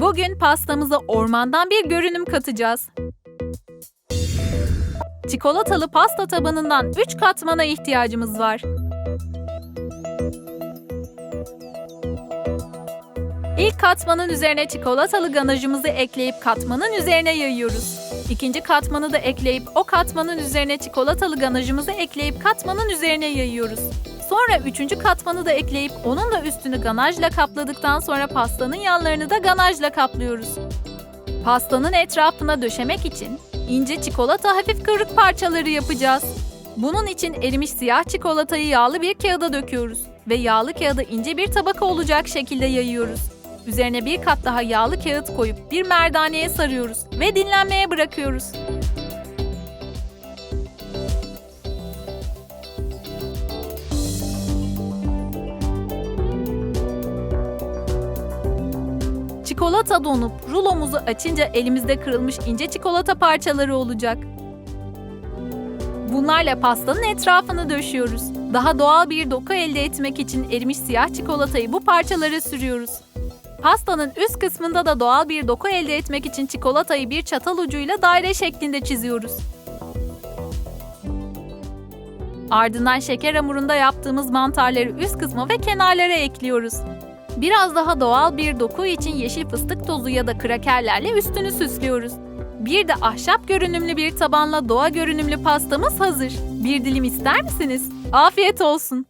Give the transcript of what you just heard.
Bugün pastamıza ormandan bir görünüm katacağız. Çikolatalı pasta tabanından 3 katmana ihtiyacımız var. İlk katmanın üzerine çikolatalı ganajımızı ekleyip katmanın üzerine yayıyoruz. İkinci katmanı da ekleyip o katmanın üzerine çikolatalı ganajımızı ekleyip katmanın üzerine yayıyoruz. Sonra üçüncü katmanı da ekleyip onun da üstünü ganajla kapladıktan sonra pastanın yanlarını da ganajla kaplıyoruz. Pastanın etrafına döşemek için ince çikolata hafif kırık parçaları yapacağız. Bunun için erimiş siyah çikolatayı yağlı bir kağıda döküyoruz ve yağlı kağıda ince bir tabaka olacak şekilde yayıyoruz. Üzerine bir kat daha yağlı kağıt koyup bir merdaneye sarıyoruz ve dinlenmeye bırakıyoruz. Çikolata donup rulomuzu açınca elimizde kırılmış ince çikolata parçaları olacak. Bunlarla pastanın etrafını döşüyoruz. Daha doğal bir doku elde etmek için erimiş siyah çikolatayı bu parçalara sürüyoruz. Pastanın üst kısmında da doğal bir doku elde etmek için çikolatayı bir çatal ucuyla daire şeklinde çiziyoruz. Ardından şeker hamurunda yaptığımız mantarları üst kısma ve kenarlara ekliyoruz. Biraz daha doğal bir doku için yeşil fıstık tozu ya da krakerlerle üstünü süslüyoruz. Bir de ahşap görünümlü bir tabanla doğa görünümlü pastamız hazır. Bir dilim ister misiniz? Afiyet olsun.